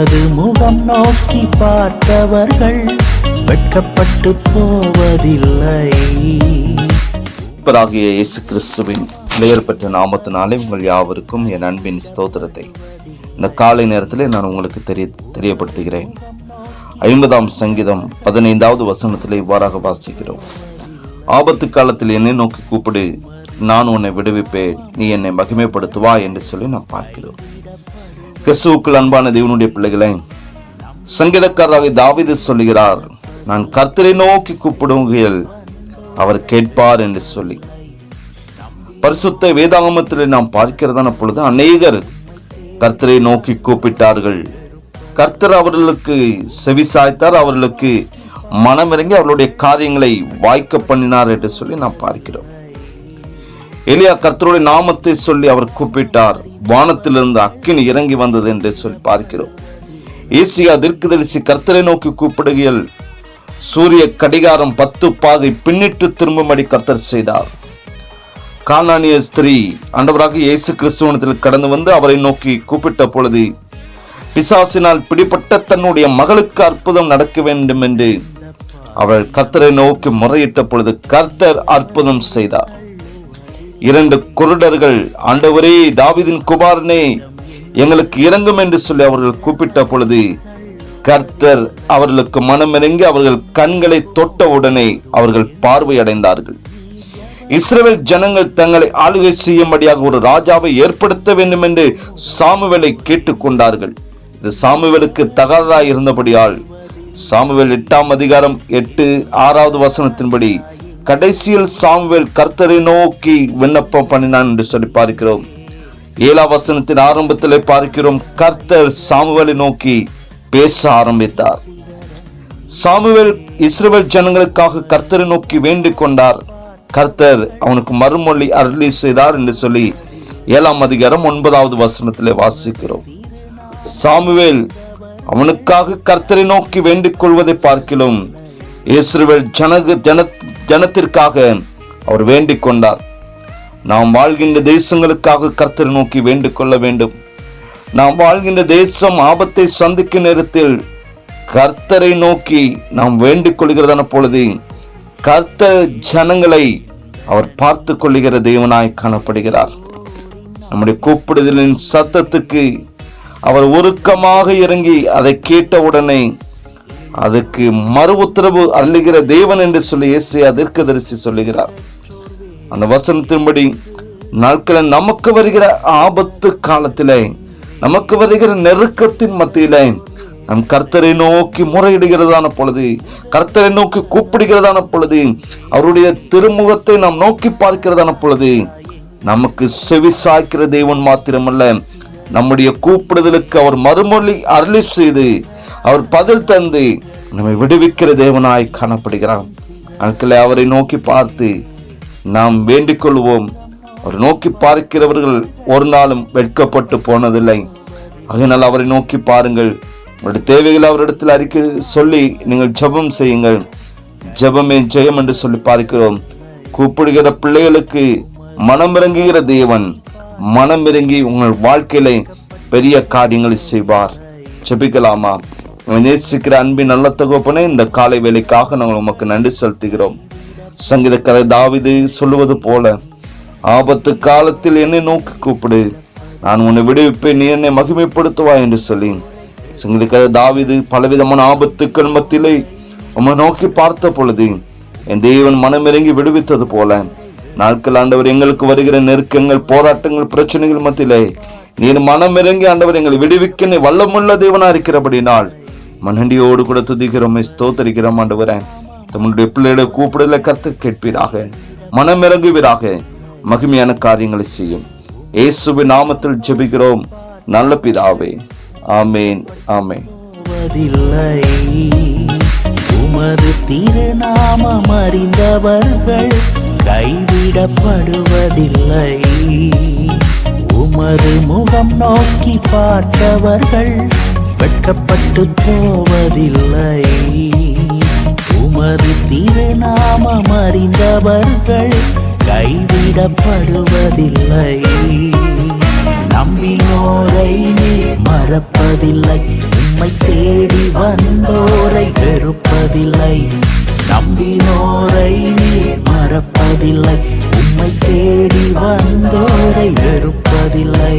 உமது முகம் நோக்கி பார்த்தவர்கள். வெட்கப்பட்டு போவதில்லை. மீட்பராகிய இயேசு கிறிஸ்துவின் பெயர் பெற்ற நாமத்தினாலே உங்கள் யாவருக்கும் என் அன்பின் ஸ்தோத்திரத்தை. இந்த காலை நேரத்தில் நான் உங்களுக்கு தெரிய தெரியப்படுத்துகிறேன். ஐம்பதாம் சங்கீதம் பதினைந்தாவது வசனத்தில் இவ்வாறாக வாசிக்கிறோம். ஆபத்து காலத்தில் என்னை நோக்கி கூப்பிடு நான் உன்னை விடுவிப்பேன் நீ என்னை மகிமைப்படுத்துவா என்று சொல்லி நான் பார்க்கிறோம். கிறிஸ்துவுக்குள் அன்பான தேவனுடைய பிள்ளைகளை சங்கீதக்காரராக தாவிது சொல்லுகிறார் நான் கர்த்தரை நோக்கி கூப்பிடுகையில் அவர் கேட்பார் என்று சொல்லி. பரிசுத்த வேதாகமத்தில் நாம் பார்க்கிறதான பொழுது அநேகர் கர்த்தரை நோக்கி கூப்பிட்டார்கள். கர்த்தர் அவர்களுக்கு செவி சாய்த்தார் அவர்களுக்கு மனமிறங்கி அவர்களுடைய காரியங்களை வாய்க்க பண்ணினார் என்று சொல்லி நாம் பார்க்கிறோம். எலியா கர்த்தருடைய நாமத்தை சொல்லி அவர் கூப்பிட்டார். வானத்திலிருந்து அக்கினி இறங்கி வந்தது என்று சொல்லி பார்க்கிறோம். ஏசியா தீர்க்கதரிசி கர்த்தரை நோக்கி கூப்பிடுகையில் சூரிய கடிகாரம் பத்து பாதை பின்னிட்டு திரும்பும்படி கர்த்தர் செய்தார். கானானிய ஸ்திரீ ஆண்டவராக இயேசு கிறிஸ்துவனத்தில் கடந்து வந்து அவரை நோக்கி கூப்பிட்ட பொழுது பிசாசினால் பிடிபட்ட தன்னுடைய மகளுக்கு அற்புதம் நடக்க வேண்டும் என்று அவள் கர்த்தரை நோக்கி முறையிட்ட பொழுது கர்த்தர் அற்புதம் செய்தார். இரண்டு குருடர்கள் ஆண்டவரே தாவிதின் குமாரனே எங்களுக்கு இறங்கும் என்று சொல்லி அவர்கள் கூப்பிட்ட பொழுது கர்த்தர் அவர்களுக்கு மனமிறங்கி அவர்கள் கண்களை தொட்ட உடனே அவர்கள் பார்வையடைந்தார்கள். இஸ்ரேல் ஜனங்கள் தங்களை ஆளுகை செய்யும்படியாக ஒரு ராஜாவை ஏற்படுத்த வேண்டும் என்று சாமுவேலை கேட்டுக்கொண்டார்கள். இது சாமுவேலுக்கு தகாததாய் இருந்தபடியால் சாமுவேல் எட்டாம் அதிகாரம் எட்டு ஆறாவது வசனத்தின்படி கடைசியில் சாமுவேல் கர்த்தரை நோக்கி விண்ணப்பம் பண்ணினான் என்று சொல்லி பார்க்கிறோம். ஏழாம் வசனத்தின் ஆரம்பத்திலே பார்க்கிறோம் கர்த்தர் சாமுவேலை நோக்கி பேச ஆரம்பித்தார். சாமுவேல் இஸ்ரேல் ஜனங்களுக்காக கர்த்தரை நோக்கி வேண்டிக் கொண்டார். கர்த்தர் அவனுக்கு மறுமொழி அருளி செய்தார் என்று சொல்லி ஏழாம் அதிகாரம் ஒன்பதாவது வசனத்திலே வாசிக்கிறோம். சாமுவேல் அவனுக்காக கர்த்தரை நோக்கி வேண்டிக் கொள்வதை பார்க்கிலும் இஸ்ரேல் ஜனக ஜன ஜனத்திற்காக அவர் வேண்டிக் கொண்டார். நாம் வாழ்கின்ற தேசங்களுக்காக கர்த்தர் நோக்கி வேண்டிக் கொள்ள வேண்டும். நாம் வாழ்கின்ற தேசம் ஆபத்தை சந்திக்கும் நேரத்தில் கர்த்தரை நோக்கி நாம் வேண்டிக் கொள்கிறதான பொழுது கர்த்தர் ஜனங்களை அவர் பார்த்து கொள்ளுகிற தேவனாய் காணப்படுகிறார். நம்முடைய கூப்பிடுதலின் சத்தத்துக்கு அவர் உருக்கமாக இறங்கி அதை கேட்டவுடனே அதுக்கு மறு உத்தரவு அள்ளுகிற தேவன் என்று சொல்லி இயேசு தரிசி சொல்லுகிறார். அந்த வசனத்தின்படி நாட்களில் நமக்கு வருகிற ஆபத்து காலத்திலே நமக்கு வருகிற நெருக்கத்தின் மத்தியிலே நம் கர்த்தரை நோக்கி முறையிடுகிறதான பொழுது கர்த்தரை நோக்கி கூப்பிடுகிறதான பொழுது அவருடைய திருமுகத்தை நாம் நோக்கி பார்க்கிறதான பொழுது நமக்கு செவி சாய்க்கிற தேவன் மாத்திரமல்ல நம்முடைய கூப்பிடுதலுக்கு அவர் மறுமொழி அருளி செய்து அவர் பதில் தந்து நம்மை விடுவிக்கிற தேவனாய் காணப்படுகிறார். நாட்களை அவரை நோக்கி பார்த்து நாம் வேண்டிக் கொள்வோம். அவர் நோக்கி பார்க்கிறவர்கள் ஒரு நாளும் வெட்கப்பட்டு போனதில்லை. அதனால் அவரை நோக்கி பாருங்கள். உங்களுடைய தேவைகளை அவரிடத்தில் அறிக்கை சொல்லி நீங்கள் ஜெபம் செய்யுங்கள். ஜெபமே ஜெயம் என்று சொல்லி பார்க்கிறோம். கூப்பிடுகிற பிள்ளைகளுக்கு மனமிறங்குகிற தேவன் மனமிறங்கி உங்கள் வாழ்க்கையில பெரிய காரியங்களை செய்வார். ஜெபிக்கலாமா? நேசிக்கிற அன்பின் நல்ல தகப்பனே இந்த காலை வேலைக்காக நாங்கள் உமக்கு நன்றி செலுத்துகிறோம். சங்கீதக்கரை தாவிது சொல்லுவது போல ஆபத்து காலத்தில் என்னை நோக்கி கூப்பிடு. நான் உன்னை விடுவிப்பேன் நீ என்னை மகிமைப்படுத்துவா என்று சொல்லி சங்கீதக்கரை தாவிது பலவிதமான ஆபத்துக்கள் மத்தியிலே உம்மை நோக்கி பார்த்த பொழுது என் தேவன் மனமிறங்கி விடுவித்தது போல நாட்கள் ஆண்டவர் எங்களுக்கு வருகிற நெருக்கங்கள் போராட்டங்கள் பிரச்சனைகள் மத்தியிலே நீர் மனமிறங்கி ஆண்டவர் எங்களை விடுவிக்க நீ வல்லமுள்ள தேவனா இருக்கிறபடினால் மனண்டியோடு கூட துதிக்கிறோம் ஸ்தோத்தரிக்கிறோம் ஆண்டவரே. தம்முடைய பிள்ளைகளை கூப்பிடல கருத்து கேட்பீராக. மனமிறங்குவீராக மகிமையான காரியங்களை செய்யும். இயேசுவின் நாமத்தில் ஜெபிக்கிறோம். நல்ல பிதாவே. ஆமேன் ஆமேன். உமது திருநாமம் அறிந்தவர்கள் கைவிடப்படுவதில்லை. உமது முகம் நோக்கி பார்த்தவர்கள் வெட்கப்பட்டு போவதில்லை. உமது திருநாமம் அறிந்தவர்கள் கைவிடப்படுவதில்லை. நம்பினோரை நீ மறப்பதில்லை. உம்மை தேடி வந்தோரை வெறுப்பதில்லை. நம்பினோரை நீ மறப்பதில்லை. உம்மை தேடி வந்தோரை வெறுப்பதில்லை.